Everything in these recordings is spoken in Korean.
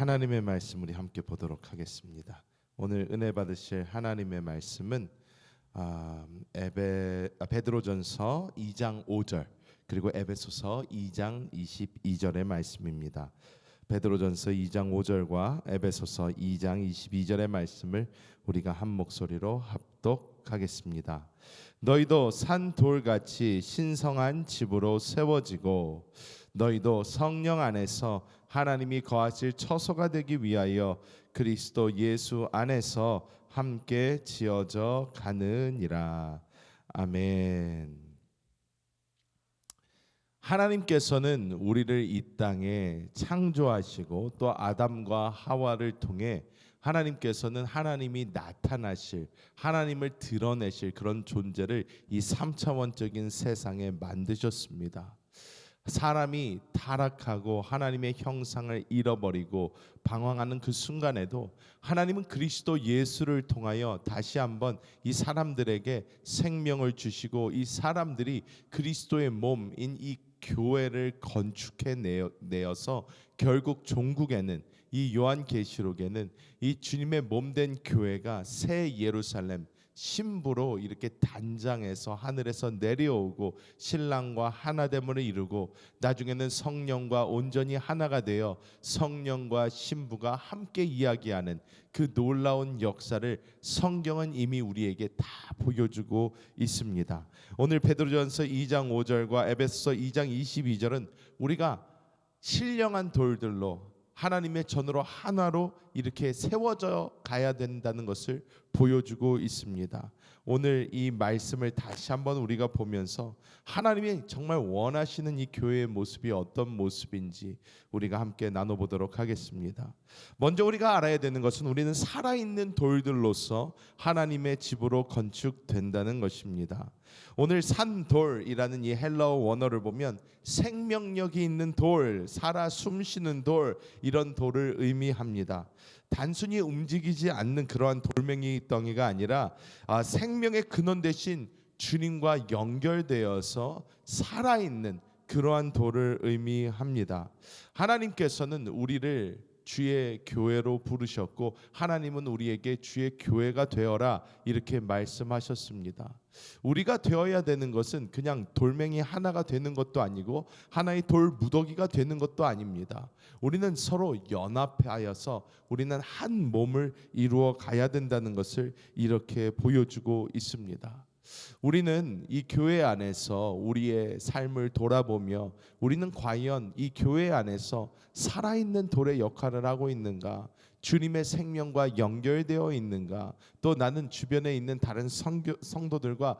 하나님의 말씀 우리 함께 보도록 하겠습니다. 오늘 은혜 받으실 하나님의 말씀은 아, 에베 아, 베드로전서 2장 5절 그리고 에베소서 2장 22절의 말씀입니다. 베드로전서 2장 5절과 에베소서 2장 22절의 말씀을 우리가 한 목소리로 합독하겠습니다. 너희도 산 돌같이 신성한 집으로 세워지고 너희도 성령 안에서 하나님이 거하실 처소가 되기 위하여 그리스도 예수 안에서 함께 지어져 가느니라. 아멘. 하나님께서는 우리를 이 땅에 창조하시고 또 아담과 하와를 통해 하나님께서는 하나님이 나타나실 하나님을 드러내실 그런 존재를 이 3차원적인 세상에 만드셨습니다. 사람이 타락하고 하나님의 형상을 잃어버리고 방황하는 그 순간에도 하나님은 그리스도 예수를 통하여 다시 한번 이 사람들에게 생명을 주시고 이 사람들이 그리스도의 몸인 이 교회를 건축해 내어서 결국 종국에는 이 요한계시록에는 이 주님의 몸 된 교회가 새 예루살렘 신부로 이렇게 단장해서 하늘에서 내려오고 신랑과 하나됨을 이루고 나중에는 성령과 온전히 하나가 되어 성령과 신부가 함께 이야기하는 그 놀라운 역사를 성경은 이미 우리에게 다 보여주고 있습니다. 오늘 베드로전서 2장 5절과 에베소서 2장 22절은 우리가 신령한 돌들로 하나님의 전으로 하나로 이렇게 세워져 가야 된다는 것을 보여주고 있습니다. 오늘 이 말씀을 다시 한번 우리가 보면서 하나님이 정말 원하시는 이 교회의 모습이 어떤 모습인지 우리가 함께 나눠보도록 하겠습니다. 먼저 우리가 알아야 되는 것은 우리는 살아있는 돌들로서 하나님의 집으로 건축된다는 것입니다. 오늘 산돌이라는 이 헬라어 원어를 보면 생명력이 있는 돌, 살아 숨쉬는 돌 이런 돌을 의미합니다. 단순히 움직이지 않는 그러한 돌멩이 덩이가 아니라 아, 생명의 근원 대신 주님과 연결되어서 살아있는 그러한 돌을 의미합니다. 하나님께서는 우리를 주의 교회로 부르셨고 하나님은 우리에게 주의 교회가 되어라 이렇게 말씀하셨습니다. 우리가 되어야 되는 것은 그냥 돌멩이 하나가 되는 것도 아니고 하나의 돌 무더기가 되는 것도 아닙니다. 우리는 서로 연합하여서 우리는 한 몸을 이루어 가야 된다는 것을 이렇게 보여주고 있습니다. 우리는 이 교회 안에서 우리의 삶을 돌아보며 우리는 과연 이 교회 안에서 살아있는 돌의 역할을 하고 있는가? 주님의 생명과 연결되어 있는가? 또 나는 주변에 있는 다른 성교, 성도들과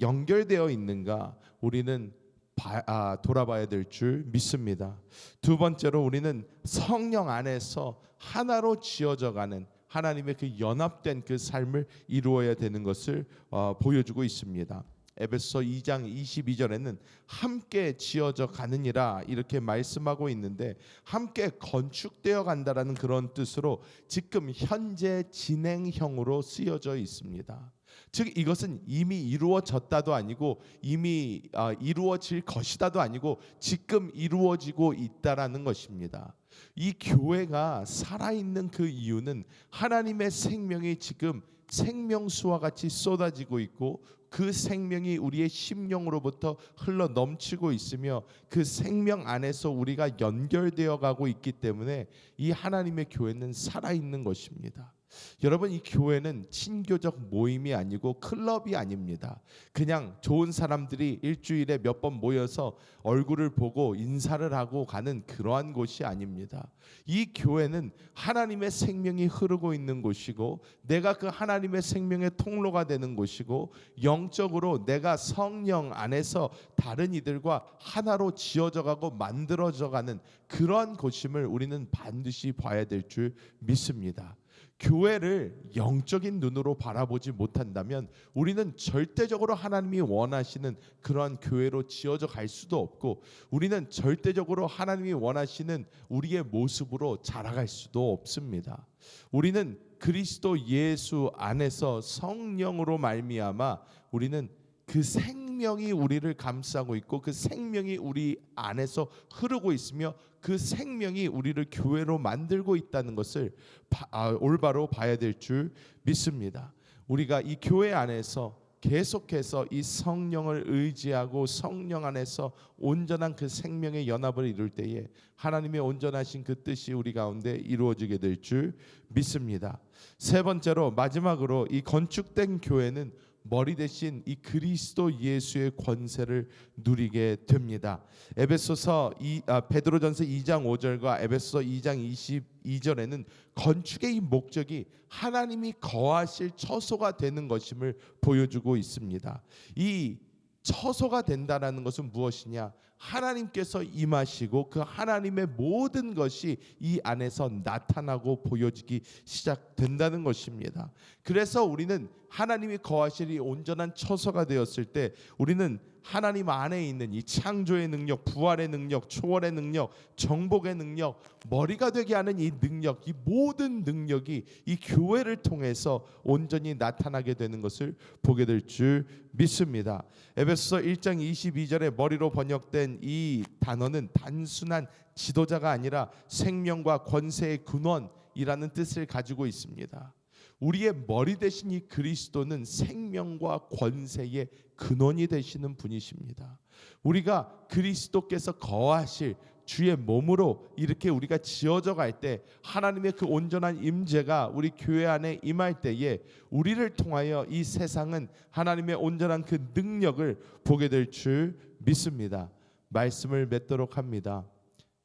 연결되어 있는가? 우리는 바, 아, 돌아봐야 될 줄 믿습니다. 두 번째로 우리는 성령 안에서 하나로 지어져가는 하나님의 그 연합된 그 삶을 이루어야 되는 것을 어, 보여주고 있습니다. 에베소 2장 22절에는 함께 지어져 가느니라 이렇게 말씀하고 있는데 함께 건축되어 간다라는 그런 뜻으로 지금 현재 진행형으로 쓰여져 있습니다. 즉 이것은 이미 이루어졌다도 아니고 이미 어, 이루어질 것이다도 아니고 지금 이루어지고 있다라는 것입니다. 이 교회가 살아있는 그 이유는 하나님의 생명이 지금 생명수와 같이 쏟아지고 있고 그 생명이 우리의 심령으로부터 흘러 넘치고 있으며 그 생명 안에서 우리가 연결되어 가고 있기 때문에 이 하나님의 교회는 살아있는 것입니다. 여러분 이 교회는 친교적 모임이 아니고 클럽이 아닙니다. 그냥 좋은 사람들이 일주일에 몇 번 모여서 얼굴을 보고 인사를 하고 가는 그러한 곳이 아닙니다. 이 교회는 하나님의 생명이 흐르고 있는 곳이고 내가 그 하나님의 생명의 통로가 되는 곳이고 영적으로 내가 성령 안에서 다른 이들과 하나로 지어져 가고 만들어져 가는 그러한 곳임을 우리는 반드시 봐야 될 줄 믿습니다. 교회를 영적인 눈으로 바라보지 못한다면 우리는 절대적으로 하나님이 원하시는 그러한 교회로 지어져 갈 수도 없고 우리는 절대적으로 하나님이 원하시는 우리의 모습으로 자라갈 수도 없습니다. 우리는 그리스도 예수 안에서 성령으로 말미암아 우리는 그 생. 생명이 우리를 감싸고 있고 그 생명이 우리 안에서 흐르고 있으며 그 생명이 우리를 교회로 만들고 있다는 것을 바- 아, 올바로 봐야 될 줄 믿습니다. 우리가 이 교회 안에서 계속해서 이 성령을 의지하고 성령 안에서 온전한 그 생명의 연합을 이룰 때에 하나님의 온전하신 그 뜻이 우리 가운데 이루어지게 될 줄 믿습니다. 세 번째로 마지막으로 이 건축된 교회는 머리 대신 이 그리스도 예수의 권세를 누리게 됩니다. 에베소서 이 아, 베드로전서 2장 5절과 에베소서 2장 22절에는 건축의 이 목적이 하나님이 거하실 처소가 되는 것임을 보여주고 있습니다. 이 처소가 된다라는 것은 무엇이냐? 하나님께서 임하시고 그 하나님의 모든 것이 이 안에서 나타나고 보여지기 시작된다는 것입니다. 그래서 우리는 하나님이 거하실 이 온전한 처소가 되었을 때 우리는 하나님 안에 있는 이 창조의 능력, 부활의 능력, 초월의 능력, 정복의 능력, 머리가 되게 하는 이 능력, 이 모든 능력이 이 교회를 통해서 온전히 나타나게 되는 것을 보게 될 줄 믿습니다. 에베소서 1장 22절에 머리로 번역된 이 단어는 단순한 지도자가 아니라 생명과 권세의 근원이라는 뜻을 가지고 있습니다. 우리의 머리 대신 이 그리스도는 생명과 권세의 근원이 되시는 분이십니다. 우리가 그리스도께서 거하실 주의 몸으로 이렇게 우리가 지어져 갈 때 하나님의 그 온전한 임재가 우리 교회 안에 임할 때에 우리를 통하여 이 세상은 하나님의 온전한 그 능력을 보게 될 줄 믿습니다. 말씀을 맺도록 합니다.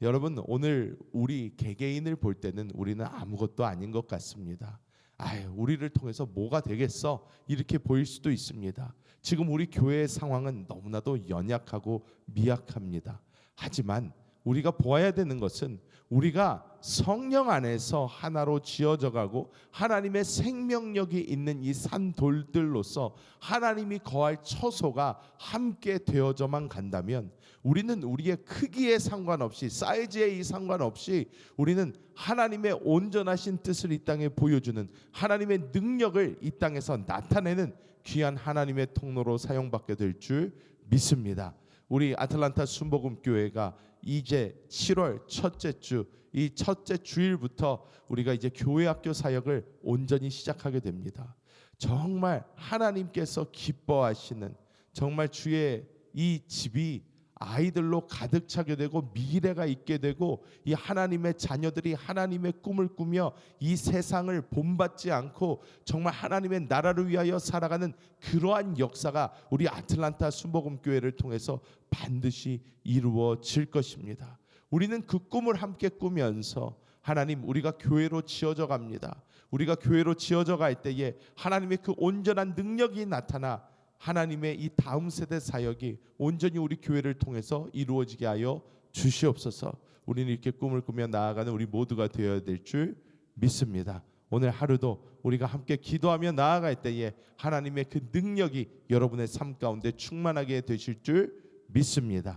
여러분 오늘 우리 개개인을 볼 때는 우리는 아무것도 아닌 것 같습니다. 아유, 우리를 통해서 뭐가 되겠어? 이렇게 보일 수도 있습니다. 지금 우리 교회의 상황은 너무나도 연약하고 미약합니다. 하지만 우리가 보아야 되는 것은 우리가 성령 안에서 하나로 지어져 가고 하나님의 생명력이 있는 이 산 돌들로서 하나님이 거할 처소가 함께 되어져만 간다면 우리는 우리의 크기에 상관없이 사이즈에 이 상관없이 우리는 하나님의 온전하신 뜻을 이 땅에 보여주는 하나님의 능력을 이 땅에서 나타내는 귀한 하나님의 통로로 사용받게 될 줄 믿습니다. 우리 아틀란타 순복음 교회가 이제 7월 첫째 주 이 첫째 주일부터 우리가 이제 교회 학교 사역을 온전히 시작하게 됩니다. 정말 하나님께서 기뻐하시는 정말 주의 이 집이 아이들로 가득 차게 되고 미래가 있게 되고 이 하나님의 자녀들이 하나님의 꿈을 꾸며 이 세상을 본받지 않고 정말 하나님의 나라를 위하여 살아가는 그러한 역사가 우리 아틀란타 순복음 교회를 통해서 반드시 이루어질 것입니다. 우리는 그 꿈을 함께 꾸면서 하나님 우리가 교회로 지어져 갑니다. 우리가 교회로 지어져 갈 때에 하나님의 그 온전한 능력이 나타나 하나님의 이 다음 세대 사역이 온전히 우리 교회를 통해서 이루어지게 하여 주시옵소서. 우리는 이렇게 꿈을 꾸며 나아가는 우리 모두가 되어야 될 줄 믿습니다. 오늘 하루도 우리가 함께 기도하며 나아갈 때에 하나님의 그 능력이 여러분의 삶 가운데 충만하게 되실 줄 믿습니다.